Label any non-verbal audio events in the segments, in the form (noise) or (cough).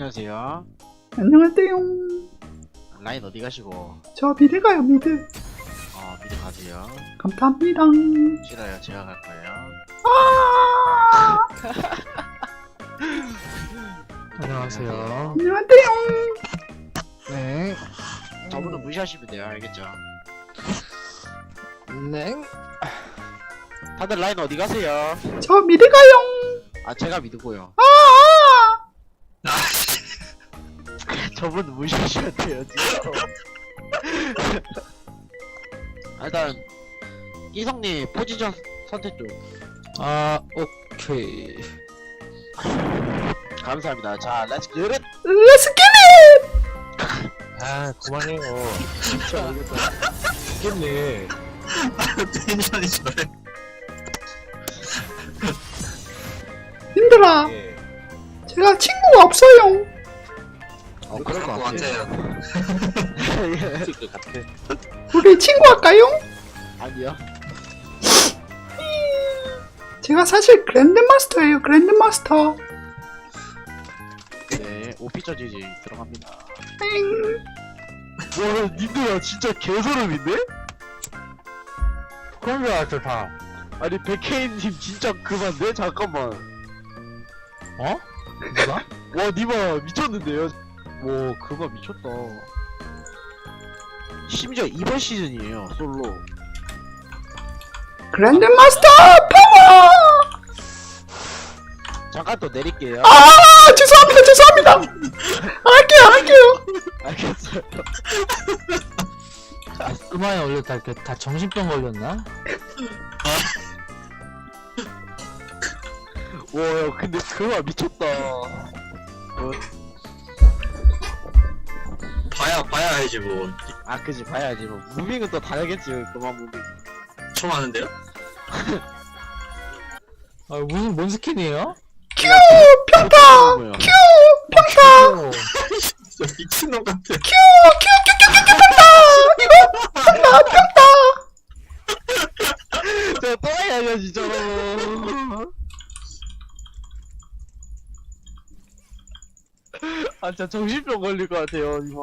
안녕하세요. 안녕하세요. 라인 어디 가시고? 저 미드 가요, 미드. 어, 미리 가세요. 감사합니다. 싫어요. 제가 갈 거예요. 아! (laughs) 안녕하세요. 안녕하세요. 네. 저분은 무시하시면 돼요. 알겠죠? 네. 다들 라인 어디 가세요? 저 미드 가요. 아, 제가 믿고요. 아! 저분은 무시하시면 돼요, 지금. 아, (laughs) 일단, 이성님 포지션 선택 좀. 아, 오케이. (laughs) 감사합니다. 자, 렛츠 고 잇! 렛츠 기 아, 그만해요. 진짜 알겠다. 죽겠네. 텐션이 저래. 님들아, 예. 제가 친구가 없어요. 어, 그럴 것것 같아요. 찍을 것 같아. 우리 친구 할까요? 아니요. 제가 사실 그랜드마스터예요, 그랜드마스터. 네, 오피처 지지 들어갑니다. 엥. 와, 님들아, 진짜 개소름인데? 그런 줄 알았죠, 다. 아니, 백혜인님 진짜 그만데? 잠깐만. 어? 누가? 와, 니마 미쳤는데요? 와, 그거 미쳤다. 심지어 이번 시즌이에요, 솔로. 그랜드 마스터 파워! 잠깐 또 내릴게요. 아, 죄송합니다, 죄송합니다. 안 할게요, 안 할게요. 알겠어요. 그만에 원래 다, 이렇게 다 정신병 걸렸나? 와, 야, 근데 그거 미쳤다. 봐야 봐야 알지 뭐. 아, 그지, 봐야지. 뭐. 무빙은 또 다르겠지, 그만 무빙. 총 하는데요? 아, 무슨, 뭔 스킨이에요? 큐, 평타! 큐, 평타! 어, 진짜 미친놈 같아. 큐, 큐, 큐, 큐, 큐, 큐, 평타! 이거, 평타, 평타! 저 또라이 아니야, 진짜로. 아, 진짜 정신병 걸릴 것 같아요, 이마.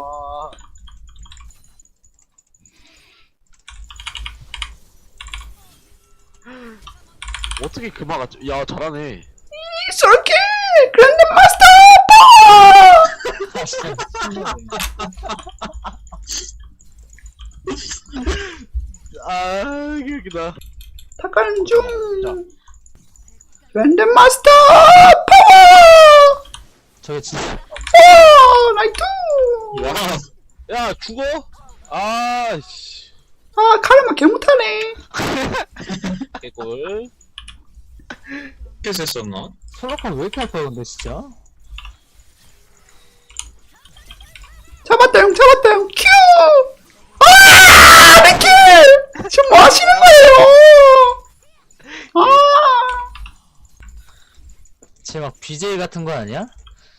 어떻게 그마 같죠? 야, 잘하네. 솔키! 그랜드 마스터 파워! 아, 진짜. 아, 기억이다. 탁가는 중. 그랜드 마스터 파워! 저게 진짜. 오, 나이트! 와, 야, 죽어? 아, 씨. 아, 카르마 개 못하네. (laughs) 개꿀. 어떻게 했었나? 솔로칸 왜 이렇게 아파요, 근데 진짜? 잡았다, 형, 잡았다, 형. 큐! 아, 미키! 지금 뭐 하시는 거예요? 아, 쟤 막 BJ 같은 거 아니야?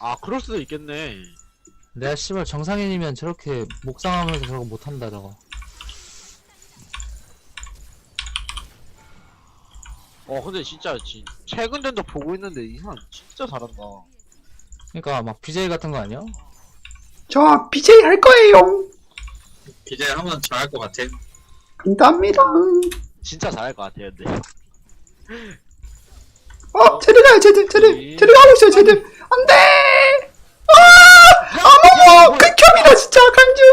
아, 그럴 수도 있겠네. 내가 씨발 정상인이면 저렇게 목상하면서 저거 못한다, 저거. 어, 근데 진짜, 지, 최근 전도 보고 있는데 이 사람 진짜 잘한다. 그니까 막 BJ 같은 거 아니야? 저 BJ 할 거예요. 이제 한번 잘할 것 같아. 감사합니다. 진짜 잘할 것 같아요, 근데. 어, 제드 가요, 제드, 제드. 제드 가고 있어요, 제드. 안 돼! 아! 아무 극혐이다, 진짜, 강중.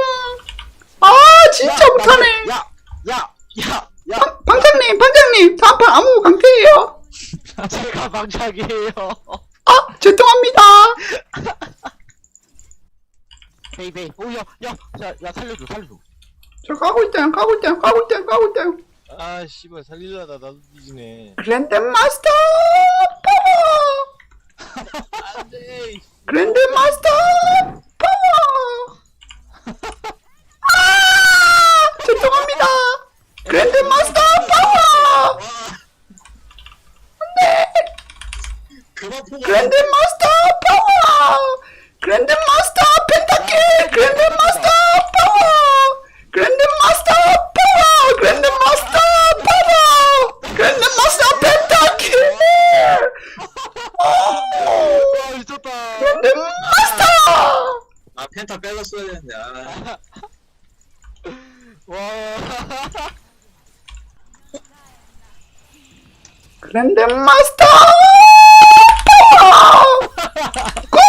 아, 진짜 못하네. 야, 야, 야, 야, 방, 방장님, 방장님, 다음 판 아무 강태예요. (laughs) 제가 방작이에요. 아, 죄송합니다. 베이 베이. 오, 야, 야, 야, 야, 살려줘, 살려줘. 저 가고 있다요, 가고 있다요, 가고 있다요, 가고 있다요. 아, 씨발, 살릴라다 나도 뒤지네. 그랜드 마스터 파워! 안 돼! 그랜드 마스터 파워! (laughs) 아! 죄송합니다. 그랜드마스터 파워! 그만 포가. 그랜드마스터 파워! 그랜드마스터 펜타킬! 그랜드마스터 파워! 그랜드마스터 파워! 그랜드마스터 파워! 그랜드마스터 펜타킬! 와, 미쳤다. 그랜드마스터 아 펜타 빼줬어야 되는데 아 (laughs) 와. 그랜드 마스터 고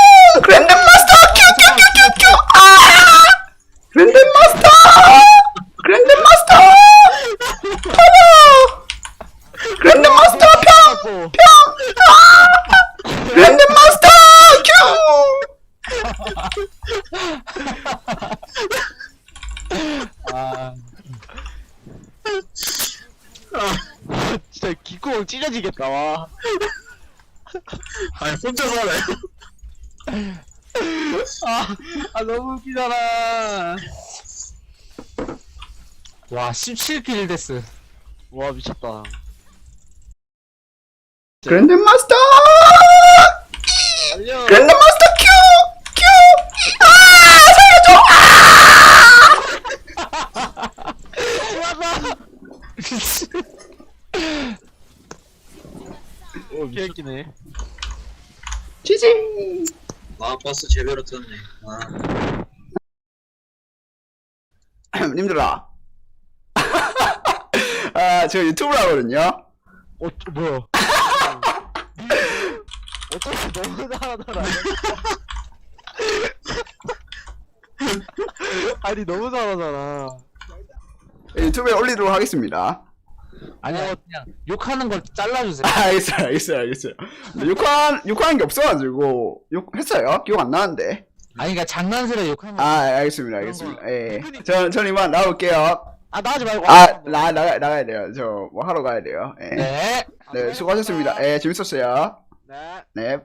그랜드마스터 큐큐큐큐큐 아 그랜드마스터 그랜드마스터 터져 그랜드마스터 고 그랜드마스터 큐 아, 진짜 찢어지겠다 와. (laughs) 아니 혼자 살아요 아, 아 너무 웃기잖아. 와 17킬 데스. 와 미쳤다. 그랜드마스터 달려. 그랜드마스터 큐 큐아 오 (laughs) (laughs) 개웃기네. 지지 아 버스 제대로 탔네 아 님들아 아저 유튜브를 하거든요 어 저, 뭐야? 어차피 너무 잘하더라. (laughs) 아니 너무 잘하잖아. 유튜브에 올리도록 하겠습니다 아니야 그냥 욕하는 걸 잘라주세요. 아, (laughs) 알겠어요, 알겠어요, 알겠어요. 욕한, 욕하는 게 없어가지고, 욕했어요? 기억 안 나는데. 아니 그러니까 장난스레 욕하는. 아, 알겠습니다, 알겠습니다. 예. 저, 전 이만 나올게요. 아 나가지 말고. 아, 나, 나가, 나가야 돼요. 저, 뭐 하러 가야 돼요. 예. 네. 네, 수고하셨습니다. 예, 재밌었어요. 네. 네.